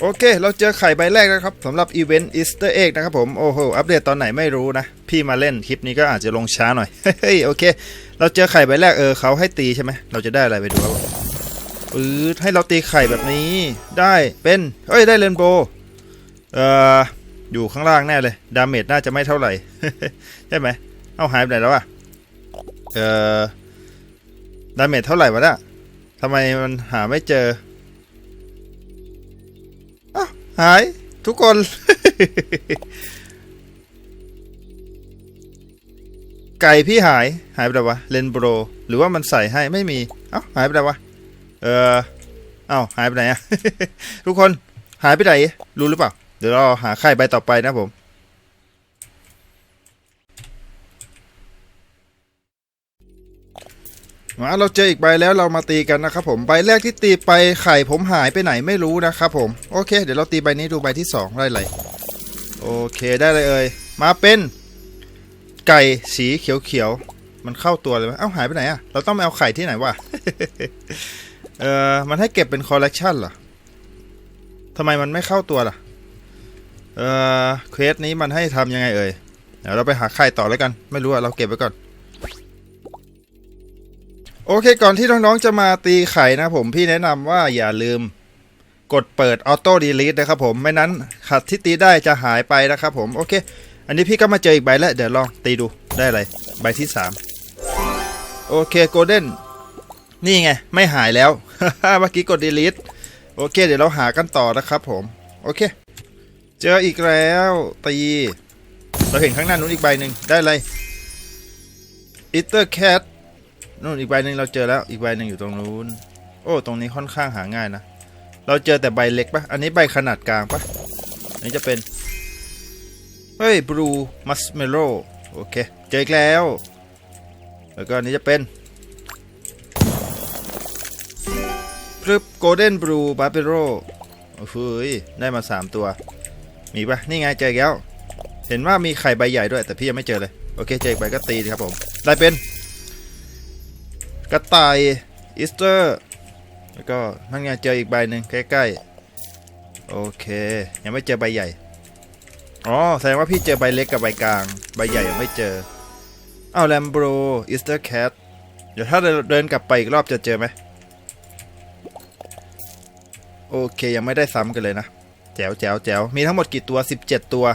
โอเค เราเจอไข่ใบแรกนะครับสำหรับอีเวนต์อีสเตอร์เอ็กนะครับผม โอ้โห อัปเดตตอนไหนไม่รู้นะ พี่มาเล่นคลิปนี้ก็อาจจะลงช้าหน่อย เฮ้ย โอเค เราเจอไข่ใบแรกเออเขาให้ตีใช่ไหม เราจะได้อะไรไปดูครับปื๊ดให้เราตีไข่แบบนี้ ได้เป็นเฮ้ย ได้เรนโบว์เอ่อ อยู่ข้างล่างแน่เลย ดาเมจน่าจะไม่เท่าไหร่ ใช่ไหม เอาหายไปไหนแล้วอะเอ่อ ดาเมจเท่าไหร่วะเนี่ยทำไมมันหาไม่เจอ หาย ทุกคน ไก่พี่หาย หายไปไหนวะเลนโบรหรือว่ามันใส่ให้ไม่มีเอ้าหายไปไหนวะเออเอ้าหายไปไหนอะทุกคนหายไปไหนรู้หรือเปล่า เดี๋ยวเราหาไข่ใบต่อไปนะผม มาเราเจออีกใบแล้วเรามาตีกันนะครับผมใบแรกที่ตีไปไข่ผมหายไปไหนไม่รู้นะครับผมโอเค เดี๋ยวเราตีใบนี้ดูใบที่สองได้เลยโอเคได้เลยเอ่ยมาเป็นไก่สีเขียวๆมันเข้าตัวเลยไหมเอ้าหายไปไหนอะเราต้องไปเอาไข่ที่ไหนวะเออมันให้เก็บเป็นคอลเลกชันเหรอทำไมมันไม่เข้าตัวล่ะเออเควสนี้มันให้ทำยังไงเอ่ยเดี๋ยวเราไปหาไข่ต่อแล้วกัน ไม่รู้อะเราเก็บไว้ก่อน โอเคก่อนที่น้องๆจะมาตีไข่นะผมพี่แนะนำว่าอย่าลืมกดเปิดออโต้ดีลิทนะครับผมไม่นั้นขัดที่ตีได้จะหายไปนะครับผมโอเค อันนี้พี่ก็มาเจออีกใบแล้ว เดี๋ยวลองตีดูได้อะไรใบที่ 3 โอเคโกลเด้นนี่ไง ไม่หายแล้ว เมื่อกี้กดดีลิทโอเค เดี๋ยวเราหากันต่อนะครับผม โอเค เจออีกแล้วตี เราเห็นข้างหน้านู้นอีกใบหนึ่งได้เลยอิตเตอร์แคท นู่นอีกใบหนึ่งเราเจอแล้วอีกใบหนึ่งอยู่ตรงนู้น โอ้ตรงนี้ค่อนข้างหาง่ายนะ เราเจอแต่ใบเล็กปะอันนี้ใบขนาดกลางปะอันนี้จะเป็น เฮ้ยบลูมัสเมโลโอเค เจออีกแล้ว แล้วก็อันนี้จะเป็นพรึบโกลเด้นบลูบาเปโรโอ้โหยได้มา 3 ตัว มีปะนี่ไงเจอแล้ว เห็นว่ามีไข่ใบใหญ่ด้วยแต่พี่ยังไม่เจอเลย โอเค เจออีกใบก็ตีครับผม ได้เป็น กระต่ายอีสเตอร์แล้วก็นั่นไงเจออีกใบหนึ่งใกล้ๆ โอเค ยังไม่เจอใบใหญ่ อ๋อ แสดงว่าพี่เจอใบเล็กกับใบกลาง ใบใหญ่ยังไม่เจอ อ้าวแลมโบรอีสเตอร์แคทเดี๋ยวถ้าเดินกลับไปอีกรอบจะเจอไหม โอเคยังไม่ได้ซ้ำกันเลยนะ แจ๋วแจ๋วแจ๋วมีทั้งหมดกี่ตัว 17 ตัว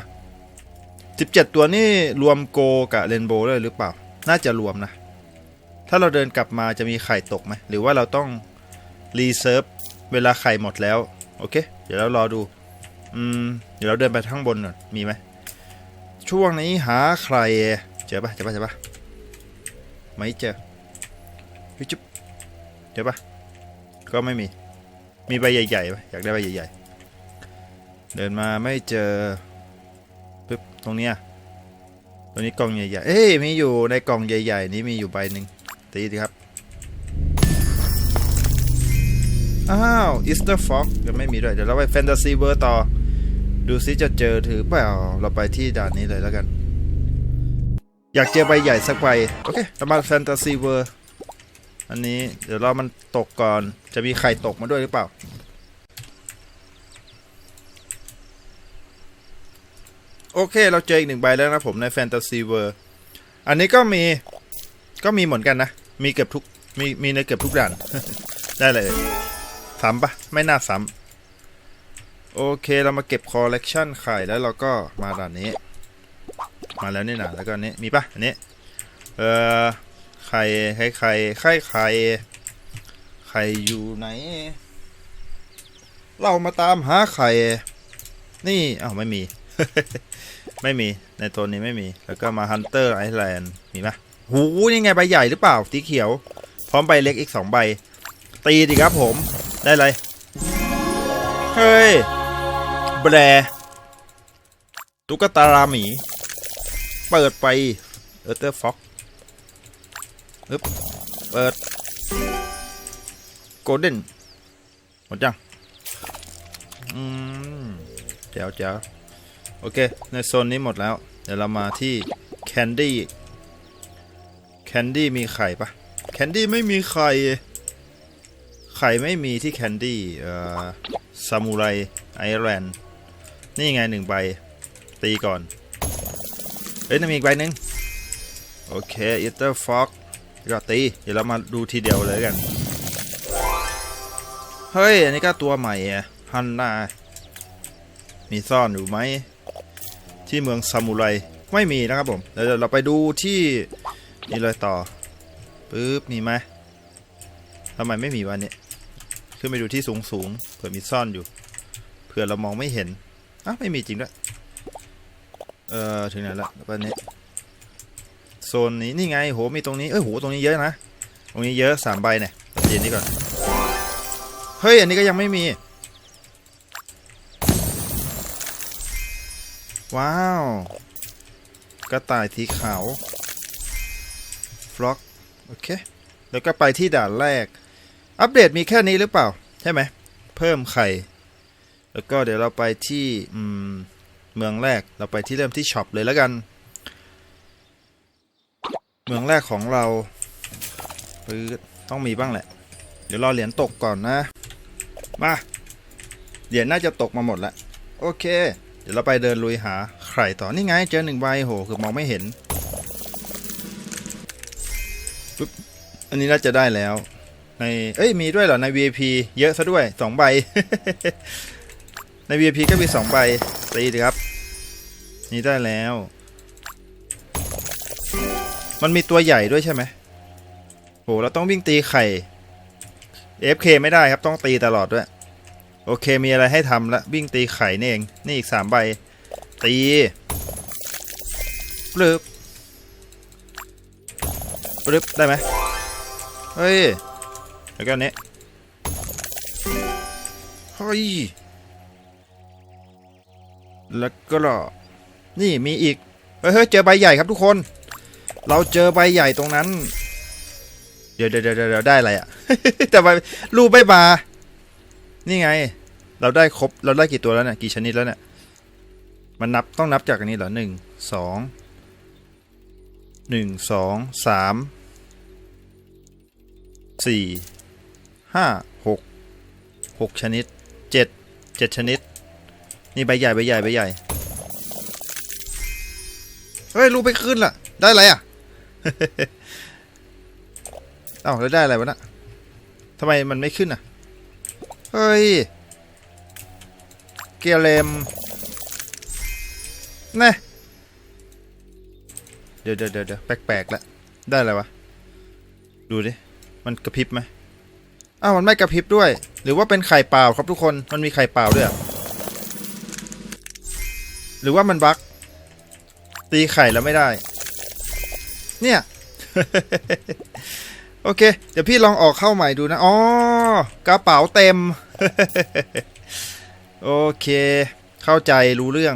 17 ตัวนี่รวมโกกับเรนโบว์ด้วยหรือเปล่า น่าจะรวมนะ ถ้าเราเดินกลับมาจะมีไข่ตกไหมหรือว่าเราต้องรีเซิร์ฟเวลาไข่หมดแล้ว โอเค เดี๋ยวเรารอดูอืมเดี๋ยวเราเดินไปข้างบนก่อนมีไหมช่วงนี้หาใครเจอปะเจอปะเจอปะไม่เจอเฮ้ยจุ๊บเจอปะก็ไม่มีมีใบใหญ่ๆปะอยากได้ใบใหญ่ ๆ เดินมาไม่เจอปึ๊บตรงเนี้ยตัวนี้กล่องใหญ่ๆ เอ้ยมีอยู่ในกล่องใหญ่ ๆ นี้มีอยู่ใบหนึ่ง ตีดีครับอ้าวอีสเตอร์ฟ็อกยังไม่มีด้วย เดี๋ยวเราไปแฟนตาซีเวอร์ต่อ ดูซิจะเจอถือเปล่าเราไปที่ด่านนี้เลยแล้วกัน อยากเจอใบใหญ่สักใบโอเคเรามาแฟนตาซีเวอร์อันนี้เดี๋ยวเรามันตกก่อนจะมีไข่ตกมาด้วยหรือเปล่า โอเคเราเจออีกหนึ่งใบแล้วนะผมในแฟนตาซีเวอร์อันนี้ก็มีก็มีเหมือนกันนะ มีเกือบทุกมีมีในเกือบทุกด่าน ได้เลยซ้ำปะไม่น่าซ้ำโอเคเรามาเก็บคอลเลกชันไข่แล้วเราก็มาด่านนี้ มาแล้วนี่นะแล้วก็นนี้มีปะอันนี้เอ่อไข่ไข่ไข่ไข่ไข่ไข่อยู่ไหน เรามาตามหาไข่นี่อ้าวไม่มี ไม่มีในตัวนี้ไม่มี แล้วก็มาฮันเตอร์ไอแลนด์มีไหม หูนี่ไงใบใหญ่หรือเปล่าสีเขียว พร้อมใบเล็กอีกสองใบ ตีดีครับผม ได้เลยเฮ้ยแบรตุ๊กตาราหมี เปิดไปเออเตอร์ฟ็อกอึ๊บเปิดโกลเด้นหมดยังอืมแจ๋วแจ๋วโอเค ในโซนนี้หมดแล้ว เดี๋ยวเรามาที่แคนดี้ แคนดี้มีไข่ปะแคนดี้ไม่มีไข่ ไข่ไม่มีที่แคนดี้เอ่อซามูไรไอแลนด์นี่ไงหนึ่งใบ ตีก่อน เอ้ยนั่นมีอีกใบหนึ่งโอเคอีเตอร์ฟ็อกก็ตี เดี๋ยวเรามาดูทีเดียวเลยกัน เฮ้ย อันนี้ก็ตัวใหม่ฮันนา มีซ่อนอยู่ไหม ที่เมืองซามูไร ไม่มีนะครับผม เดี๋ยวเราไปดูที่ นี่เลยต่อปึ๊บมีไหมทำไมไม่มีวันนี้ขึ้นไปดูที่สูงสูงๆเผื่อมีซ่อนอยู่เผื่อเรามองไม่เห็นอะไม่มีจริงด้วยเออถึงไหนละวันนี้โซนนี้นี่ไงโหมีตรงนี้เอ้ยโหตรงนี้เยอะนะตรงนี้เยอะสามใบเนี่ยเยวนี้ก่อนเฮ้ยอันนี้ก็ยังไม่มี ว้าว กระต่ายสีขาว ล็อกโอเคแล้วก็ไปที่ด่านแรก อัปเดตมีแค่นี้หรือเปล่า ใช่ไหม เพิ่มไข่ แล้วก็เดี๋ยวเราไปที่เมืองแรกเราไปที่เริ่มที่ช็อปเลยแล้วกัน เมืองแรกของเราปื๊ดต้องมีบ้างแหละ เดี๋ยวรอเหรียญตกก่อนนะ มา เหรียญน่าจะตกมาหมดแล้ว โอเค เดี๋ยวเราไปเดินลุยหาไข่ต่อนี่ไงเจอหนึ่งใบโหคือมองไม่เห็น ปึ๊บอันนี้น่าจะได้แล้ว ในเอ้ยมีด้วยเหรอ ใน VIP เยอะซะด้วยสองใบ ใน VIP ก็มีสองใบตีดีครับ นี่ได้แล้ว มันมีตัวใหญ่ด้วยใช่ไหมโหเราต้องวิ่งตีไข่ FK ไม่ได้ครับต้องตีตลอดด้วย โอเคมีอะไรให้ทำละวิ่งตีไข่นี่เอง นี่อีกสามใบ ตีปลึบ ปลึบได้ไหมเฮ้ยแล้วก็อันนี้เฮ้ยแล้วก็นี่มีอีกเฮ้ยเจอใบใหญ่ครับทุกคน เราเจอใบใหญ่ตรงนั้น เดี๋ยวเดี๋ยวเดี๋ยวได้อะไรอะแต่ใบรูปใบมานี่ไง เราได้ครบเราได้กี่ตัวแล้วเนี่ยกี่ชนิดแล้วเนี่ยมันนับต้องนับจากอันนี้เหรอหนึ่งสอง หนึ่งสองสามสี่ห้าหกหกชนิดเจ็ดเจ็ดชนิด นี่ใบใหญ่ใบใหญ่ใบใหญ่ เฮ้ยรูไปขึ้นล่ะ ได้อะไรอะ เอ้าแล้วได้อะไรวะน่ะทำไมมันไม่ขึ้นอะ เฮ้ย เกียร์เลมแน่ เดี๋ยวเดี๋ยวเดี๋ยวแปลกๆแล้วได้อะไรวะ ดูดิ มันกระพริบไหมอ้าวมันไม่กระพริบด้วย หรือว่าเป็นไข่เปล่าครับทุกคน มันมีไข่เปล่าด้วย หรือว่ามันบั๊กตีไข่แล้วไม่ได้ เนี่ย โอเค เดี๋ยวพี่ลองออกเข้าใหม่ดูนะ อ๋อ กระเป๋าเต็ม โอเค เข้าใจรู้เรื่อง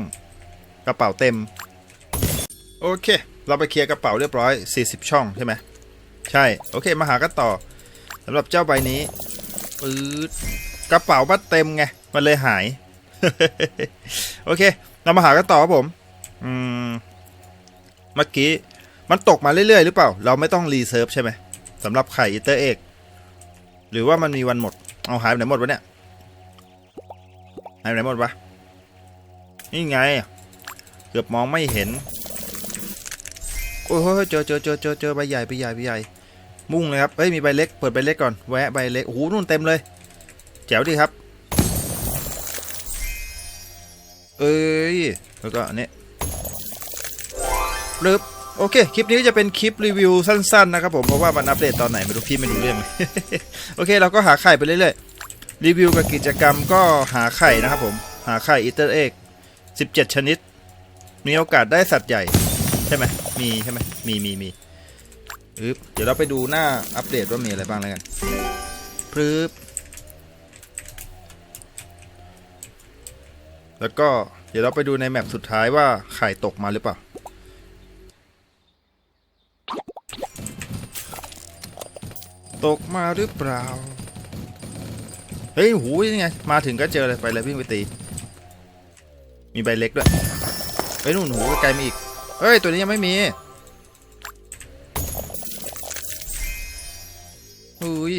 กระเป๋าเต็ม โอเค เราไปเคลียร์กระเป๋าเรียบร้อย 40 ช่องใช่ไหมใช่ โอเค มาหากันต่อสำหรับเจ้าใบนี้ปื๊ดกระเป๋าบัดเต็มไง มันเลยหาย โอเค เรามาหากันต่อครับผม อืม เมื่อกี้ มันตกมาเรื่อยๆ หรือเปล่า เราไม่ต้องรีเซิร์ฟใช่ไหมสำหรับไข่อิเตอร์เอกหรือว่ามันมีวันหมด เอาหายไปไหนหมดวะเนี่ย หายไปไหนหมดวะ นี่ไง เกือบมองไม่เห็น โอ้ยเจอเจอเจอเจอเจอใบใหญ่ใบใหญ่ใบใหญ่ มุ่งเลยครับ เฮ้ยมีใบเล็ก เปิดใบเล็กก่อน แวะใบเล็ก โอ้โหนู่นเต็มเลย แจ๋วดีครับ เอ้ย แล้วก็อันนี้ปลึบโอเค คลิปนี้จะเป็นคลิปรีวิวสั้นๆนะครับผม เพราะว่ามันอัปเดตตอนไหนไม่รู้พี่ไม่รู้เรื่อง โอเค เราก็หาไข่ไปเรื่อยๆ รีวิวกับกิจกรรมก็หาไข่นะครับผม หาไข่อีเตอร์เอ็ก17 ชนิด มีโอกาสได้สัตว์ใหญ่ ใช่ไหมมีใช่ไหมมีมีมีอึ๊บเดี๋ยวเราไปดูหน้าอัปเดตว่ามีอะไรบ้างแล้วกันปรึบแล้วก็เดี๋ยวเราไปดูในแมปสุดท้ายว่าไข่ตกมาหรือเปล่า ตกมาหรือเปล่า เฮ้ยหูยนี่ไง มาถึงก็เจอเลยไปเลยวิ่งไปตี มีใบเล็กด้วยเฮ้ยนู่นหูไกลมีอีก เฮ้ย ตัวนี้ยังไม่มีอุ้ย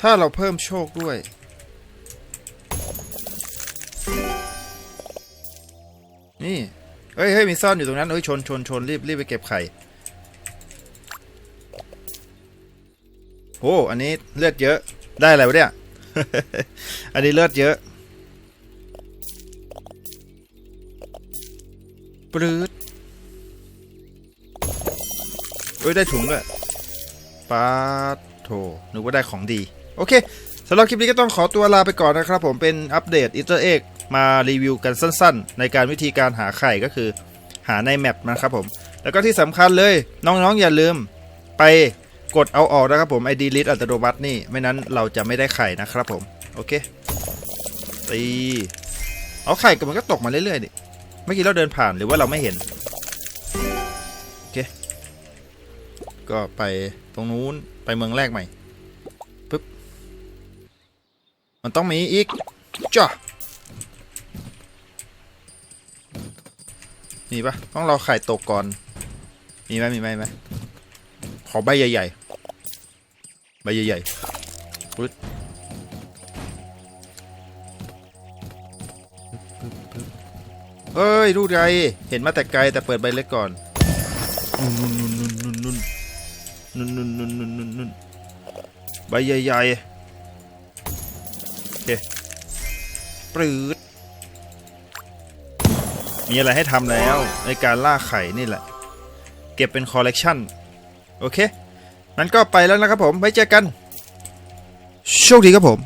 ถ้าเราเพิ่มโชคด้วย นี่เฮ้ยเฮ้ยมีซ่อนอยู่ตรงนั้นเฮ้ย ชนชนชนรีบรีบไปเก็บไข่โอ้อันนี้เลือดเยอะ ได้อะไรวะเนี่ย อันนี้เลือดเยอะ ปรืดเอ้ย ได้ถุงด้วยปาดโถนึกว่าได้ของดี โอเคสำหรับคลิปนี้ก็ต้องขอตัวลาไปก่อนนะครับผมเป็นอัปเดตอีเตอร์เอ็กมารีวิวกันสั้นๆ ในการวิธีการหาไข่ก็คือหาในแมปนะครับผม แล้วก็ที่สำคัญเลย น้องๆอย่าลืมไปกดเอาออกนะครับผมไอดีลิสอัตโนมัตินี่ ไม่นั้นเราจะไม่ได้ไข่นะครับผม โอเคตีเอาไข่ก็มันก็ตกมาเรื่อยๆดิเมื่อกี้เราเดินผ่านหรือว่าเราไม่เห็น โอเค ก็ไปตรงนู้นไปเมืองแรกใหม่ปึ๊บ มันต้องมีอีกจ้ะมีปะต้องรอไข่ตกก่อน มีไหมมีไหมไหมขอใบใหญ่ๆ ใบใหญ่ๆปึ๊ด เอ้ยดูไกลเห็นมาแต่ไกลแต่เปิดใบเล็กก่อนนุ่นนุ่นนุ่นนุ่นนุ่นนุ่นนุ่นนุ่นนุ่นนุ่นนุ่นใบใหญ่ๆโอเคปรืดมีอะไรให้ทำแล้วในการล่าไข่นี่แหละ เก็บเป็นคอลเลกชันโอเคนั้นก็ไปแล้วนะครับผมไว้เจอกัน โชคดีครับผม